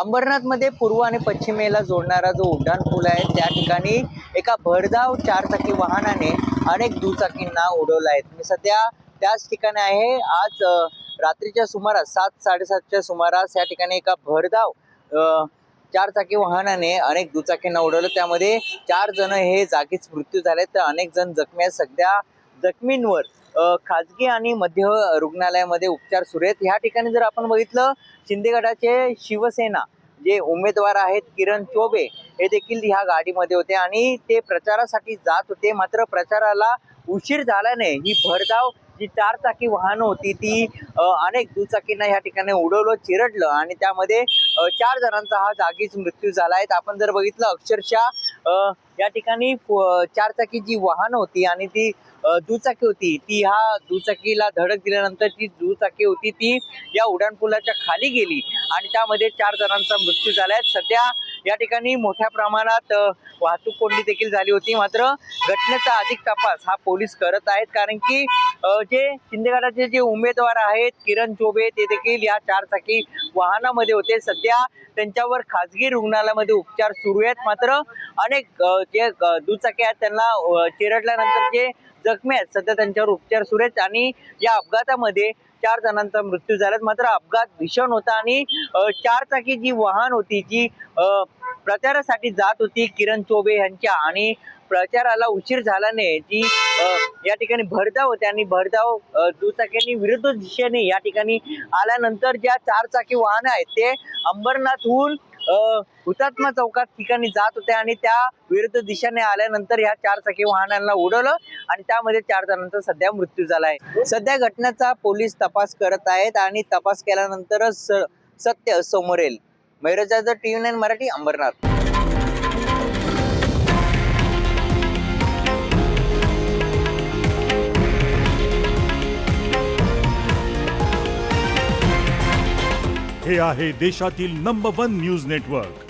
अंबरनाथमध्ये पूर्व आणि पश्चिमेला जोडणारा जो उड्डाण पूल आहे त्या ठिकाणी एका भरधाव चारचाकी वाहनाने अनेक दुचाकींना उडवलं आहे. मी सध्या त्याच ठिकाणी आहे. आज रात्रीच्या सुमारास सात साडेसातच्या सुमारास या ठिकाणी एका भरधाव चारचाकी वाहनाने अनेक दुचाकींना उडवलं. त्यामध्ये चार जण हे जागीच मृत्यू झाले तर अनेक जण जखमी आहेत. सध्या जखमींवर खाजगी आणि मध्य रुग्णालयामध्ये उपचार सुरू आहेत. ह्या ठिकाणी जर आपण बघितलं शिंदे गटाचे शिवसेना जे उमेदवार आहेत किरण चोबे हे देखील ह्या गाडीमध्ये होते आणि ते प्रचारासाठी जात होते. मात्र प्रचाराला उशीर झाल्याने ही भरधाव जी चार चाकी वाहनं होती ती अनेक दुचाकींना ह्या ठिकाणी उडवलं चिरडलं आणि त्यामध्ये चार जणांचा हा जागीच मृत्यू झाला आहे. आपण जर बघितलं अक्षरशः या ठिकाणी चारचाकी जी वाहन होती आणि ती दुचाकी होती ती ह्या दुचाकीला धडक दिल्यानंतर ती दुचाकी होती ती या उड्डाणपुलाच्या खाली गेली. आणि त्यामध्ये चार जणांचा मृत्यू झाला आहे सध्या या ठिकाणी मोठ्या प्रमाणात वाहतूक कोंडी देखील झाली होती. मात्र घटनेचा अधिक तपास हा पोलीस करत आहेत. कारण की जे शिंदेगडाचे जे उमेदवार आहेत किरण चोबे ते देखील या चारचाकी वाहनामध्ये होते. सध्या त्यांच्यावर खाजगी रुग्णालयामध्ये उपचार सुरू आहेत. मात्र अनेक जे दुचाकी आहेत त्यांना चिरडल्यानंतर जे जखमी आहेत सध्या त्यांच्यावर उपचार सुरू आहेत. आणि या अपघातामध्ये चार जणांचा मृत्यू झाला मात्र अपघात भीषण होता आणि चार चारचाकी जी वाहन होती जी प्रचारासाठी जात होती किरण चोबे यांच्या आणि प्रचाराला उशीर झाल्याने जी या ठिकाणी भरधाव होते आणि भरधाव अ, दुचाक्यांनी विरुद्ध दिशेने या ठिकाणी आल्यानंतर ज्या चारचाकी वाहन आहेत ते अंबरनाथहून हुतात्मा चौकात ठिकाणी जात होते आणि त्या विरुद्ध दिशेने आल्यानंतर ह्या चारचाकी वाहनांना उडवलं आणि त्यामध्ये चार जणांचा सध्या मृत्यू झाला आहे सध्या घटनेचा पोलीस तपास करत आहेत आणि तपास केल्यानंतरच स- सत्य समोर येईल. T TV nine Marathi Ambarnath. हे आहे देशातील नंबर वन न्यूज नेटवर्क